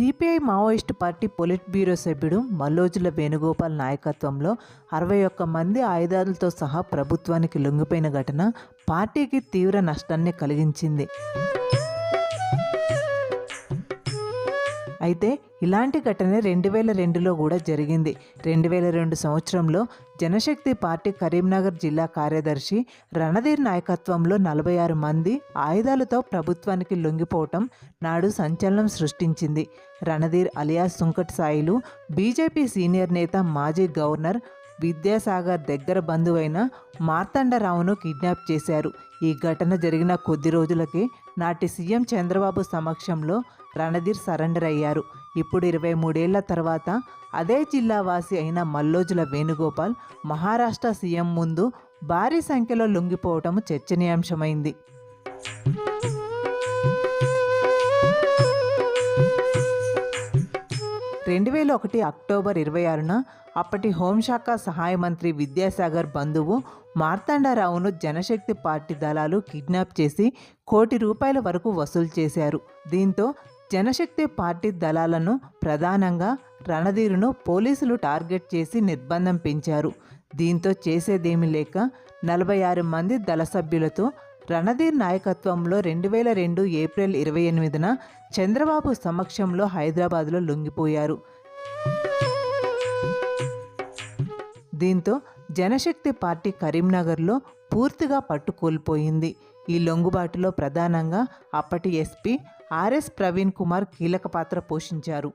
CPI Maoist party politburo సభ్యుడు మల్లోజుల వేణుగోపాల్ నాయకత్వంలో అరవై ఒక్క మంది ఆయుధాలతో సహా ప్రభుత్వానికి లొంగిపోయిన ఘటన పార్టీకి తీవ్ర నష్టాన్ని కలిగించింది. అయితే ఇలాంటి ఘటన రెండు వేల రెండులో కూడా జరిగింది. రెండు వేల రెండు సంవత్సరంలో జనశక్తి పార్టీ కరీంనగర్ జిల్లా కార్యదర్శి రణధీర్ నాయకత్వంలో నలభై ఆరు మంది ఆయుధాలతో ప్రభుత్వానికి లొంగిపోవటం నాడు సంచలనం సృష్టించింది. Randhir alias Sunkat Sailu BJP senior నేత మాజీ గవర్నర్ విద్యాసాగర్ దగ్గర బంధువైన మార్తండరావును కిడ్నాప్ చేశారు. ఈ ఘటన జరిగిన కొద్ది రోజులకే నాటి సీఎం చంద్రబాబు సమక్షంలో రణధీర్ సరెండర్ అయ్యారు. ఇప్పుడు ఇరవై మూడేళ్ళ తర్వాత అదే జిల్లావాసి అయిన మల్లోజుల వేణుగోపాల్ మహారాష్ట్ర సీఎం ముందు భారీ సంఖ్యలో లొంగిపోవటం చర్చనీయాంశమైంది. రెండు వేల ఒకటి అక్టోబర్ ఇరవై ఆరున అప్పటి హోంశాఖ సహాయ మంత్రి విద్యాసాగర్ బంధువు మార్తాండారావును జనశక్తి పార్టీ దళాలు కిడ్నాప్ చేసి కోటి రూపాయల వరకు వసూలు చేశారు. దీంతో జనశక్తి పార్టీ దళాలను ప్రధానంగా రణధీరును పోలీసులు టార్గెట్ చేసి నిర్బంధం పెంచారు. దీంతో చేసేదేమీ లేక నలభై ఆరు మంది దళ సభ్యులతో రణధీర్ నాయకత్వంలో రెండు వేల రెండు ఏప్రిల్ ఇరవై ఎనిమిదిన చంద్రబాబు సమక్షంలో హైదరాబాద్లో లొంగిపోయారు. దీంతో జనశక్తి పార్టీ కరీంనగర్లో పూర్తిగా పట్టు కోల్పోయింది ఈ లొంగుబాటులో ప్రధానంగా అప్పటి ఎస్పీ ఆర్ఎస్ ప్రవీణ్ కుమార్ కీలక పాత్ర పోషించారు.